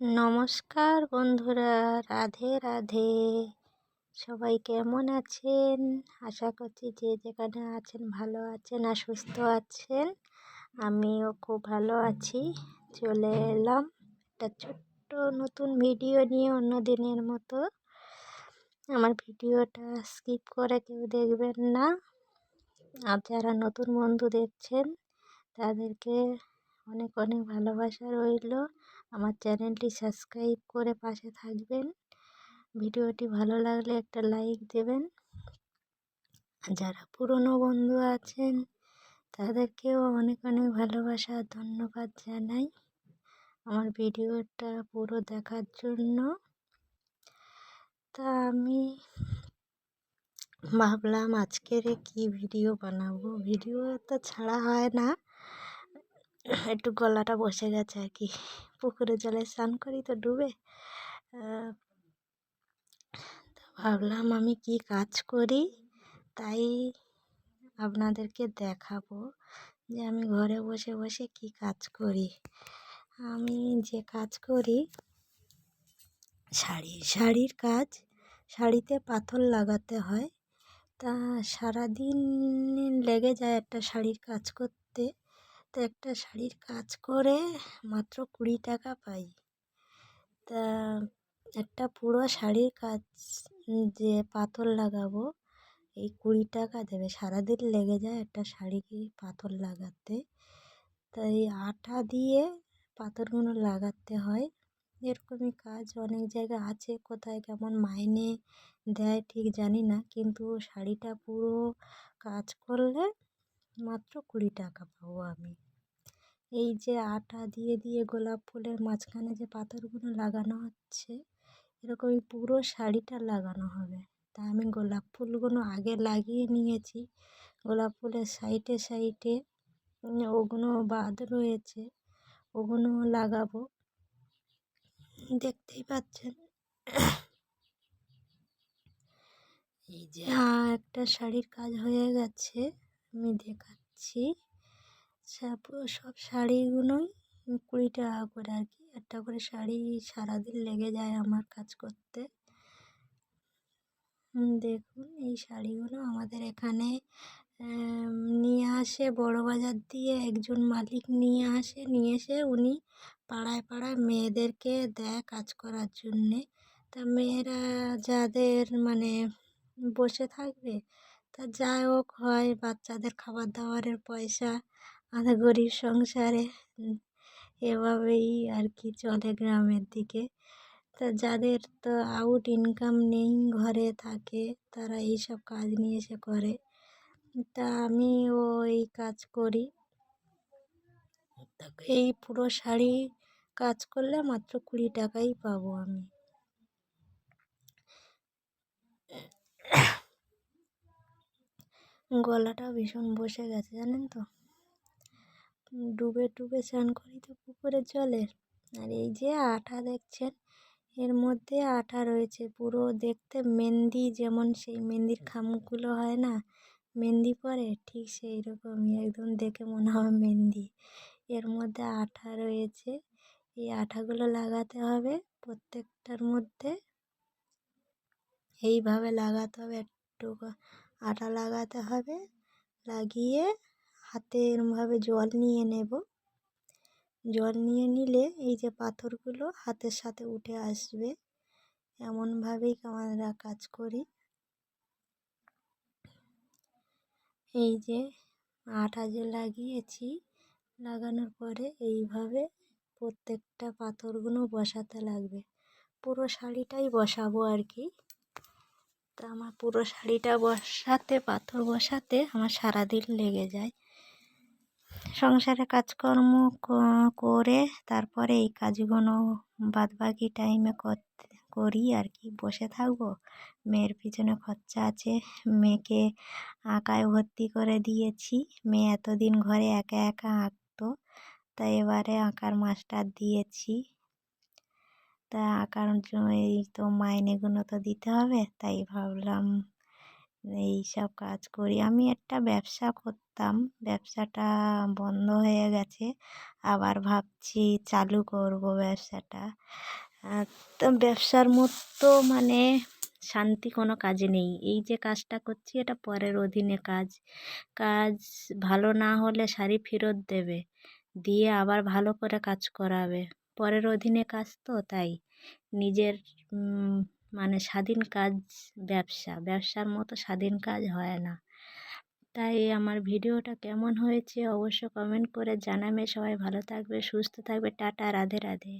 নমস্কার বন্ধুরা, রাধে রাধে। সবাই কেমন আছেন? আশা করছি যে যেখানে আছেন ভালো আছেন আর সুস্থ আছেন। আমিও খুব ভালো আছি। চলে এলাম একটা ছোট্ট নতুন ভিডিও নিয়ে অন্য দিনের মতো। আমার ভিডিওটা স্কিপ করে কেউ দেখবেন না। আর যারা নতুন বন্ধু দেখছেন, তাদেরকে অনেক অনেক ভালোবাসা রইল। আমার চ্যানেলটি সাবস্ক্রাইব করে পাশে থাকবেন। ভিডিওটি ভালো লাগলে একটা লাইক দেবেন। যারা পুরনো বন্ধু আছেন, তাদেরকেও অনেক অনেক ভালোবাসা, ধন্যবাদ জানাই আমার ভিডিওটা পুরো দেখার জন্য। তা আমি ভাবলাম আজকের কি ভিডিও বানাবো? ভিডিও তো ছাড়া হয় না। একটু গলাটা বসে গেছে আর কি। পুকুরে জলে স্নান করি তো ডুবে। ভাবলাম আমি কি কাজ করি? তাই আপনাদেরকে দেখাবো যে আমি ঘরে বসে বসে কি কাজ করি। আমি যে কাজ করি, শাড়ি, শাড়ির কাজ। শাড়িতে পাথর লাগাতে হয়। তা সারাদিন লেগে যায় একটা শাড়ির কাজ করতে। একটা শাড়ির কাজ করে মাত্র কুড়ি টাকা পাই। তা একটা পুরো শাড়ির কাজ যে পাথর লাগাবো, এই কুড়ি টাকা দেবে। সারাদিন লেগে যায় একটা শাড়িকে পাথর লাগাতে। তাই আঠা দিয়ে পাথরগুলো লাগাতে হয়। এরকমই কাজ অনেক জায়গা আছে, কোথায় কেমন মাইনে দেয় ঠিক জানি না, কিন্তু শাড়িটা পুরো কাজ করলে মাত্র কুড়ি টাকা পাবো আমি। এই যে আটা দিয়ে দিয়ে গোলাপ ফুলের মাঝখানে যে পাথরগুলো লাগানো হচ্ছে, এরকমই পুরো শাড়িটা লাগানো হবে। তা আমি গোলাপ ফুলগুলো আগে লাগিয়ে নিয়েছি। গোলাপ ফুলের সাইডে সাইডে ওগুলো বাদ রয়েছে ওগুলো লাগাবো। দেখতেই পাচ্ছেন? এই যে একটা শাড়ির কাজ হয়ে গেছে। আমি দেখাচ্ছি। সব সব শাড়িগুলোই কুড়ি টাকা করে আর কি। একটা করে শাড়ি সারাদিন লেগে যায় আমার কাজ করতে। দেখুন, এই শাড়িগুলো আমাদের এখানে নিয়ে আসে বড় বাজার দিয়ে। একজন মালিক নিয়ে আসে, নিয়ে এসে উনি পাড়ায় পাড়ায় মেয়েদেরকে দেয় কাজ করার জন্যে। তা মেয়েরা যাদের মানে বসে থাকবে, তা যাই হোক হয়, বাচ্চাদের খাবার দাবারের পয়সা আমাদের গরিব সংসারে এভাবেই আর কি চলে গ্রামের দিকে। তা যাদের তো আউট ইনকাম নেই, ঘরে থাকে, তারা এইসব কাজ নিয়ে এসে করে। তা আমিও এই কাজ করি। এই পুরো শাড়ি কাজ করলে মাত্র কুড়ি টাকাই পাবো আমি। গলাটা ভীষণ বসে গেছে, জানেন তো? ডুবে ডুবে স্নান করি তো পুকুরের জলে আর এই যে আঠা দেখছেন, এর মধ্যে আঠা রয়েছে। পুরো দেখতে মেহেন্দি যেমন সেই মেহেন্দির খামগুলো হয় না, মেহেন্দি পরে ঠিক সেই রকমই একদম দেখে মনে হয় মেহেন্দি। এর মধ্যে আঠা রয়েছে, এই আঠাগুলো লাগাতে হবে প্রত্যেকটার মধ্যে। এইভাবে লাগাতে হবে একটু আটা লাগাতে হবে, লাগিয়ে হাতে এরমভাবে জল নিয়ে নেব। জল নিয়ে নিলে এই যে পাথরগুলো হাতের সাথে উঠে আসবে। এমনভাবেই আমরা কাজ করি। এই যে আটা যে লাগিয়েছি লাগানোর পরে এইভাবে প্রত্যেকটা পাথরগুলো বসাতে লাগবে। পুরো শাড়িটাই বসাবো আর কি। তা আমার পুরো শাড়িটা বসাতে, পাথর বসাতে আমার সারাদিন লেগে যায়। সংসারে কাজকর্ম করে তারপরে এই কাজগুলো বাদবাকি টাইমে করতে করি আর কি বসে থাকব, মেয়ের পিছনে খরচা আছে, মেয়েকে আঁকায় ভর্তি করে দিয়েছি। মেয়ে এতদিন ঘরে একা একা আঁকতো, তাই এবারে আঁকার মাস্টার দিয়েছি। তা আঁকার এই তো মাইনেগুলো তো দিতে হবে, তাই ভাবলাম এই সব কাজ করি। আমি একটা ব্যবসা করতাম। ব্যবসাটা বন্ধ হয়ে গেছে। আবার ভাবছি চালু করব ব্যবসাটা। তো ব্যবসার মতো মানে শান্তি কোনো কাজে নেই। এই যে কাজটা করছি, এটা পরের অধীনে কাজ। কাজ ভালো না হলে শাড়ি ফেরত দেবে। দিয়ে আবার ভালো করে কাজ করাবে। পরের অধীনে কাজ তো তাই। নিজের মানে স্বাধীন কাজ ব্যবসা, ব্যবসার মতো স্বাধীন কাজ হয় না। তাই আমার ভিডিওটা কেমন হয়েছে অবশ্য কমেন্ট করে জানাবে। সবাই ভালো থাকবে, সুস্থ থাকবে। টাটা, রাধে রাধে।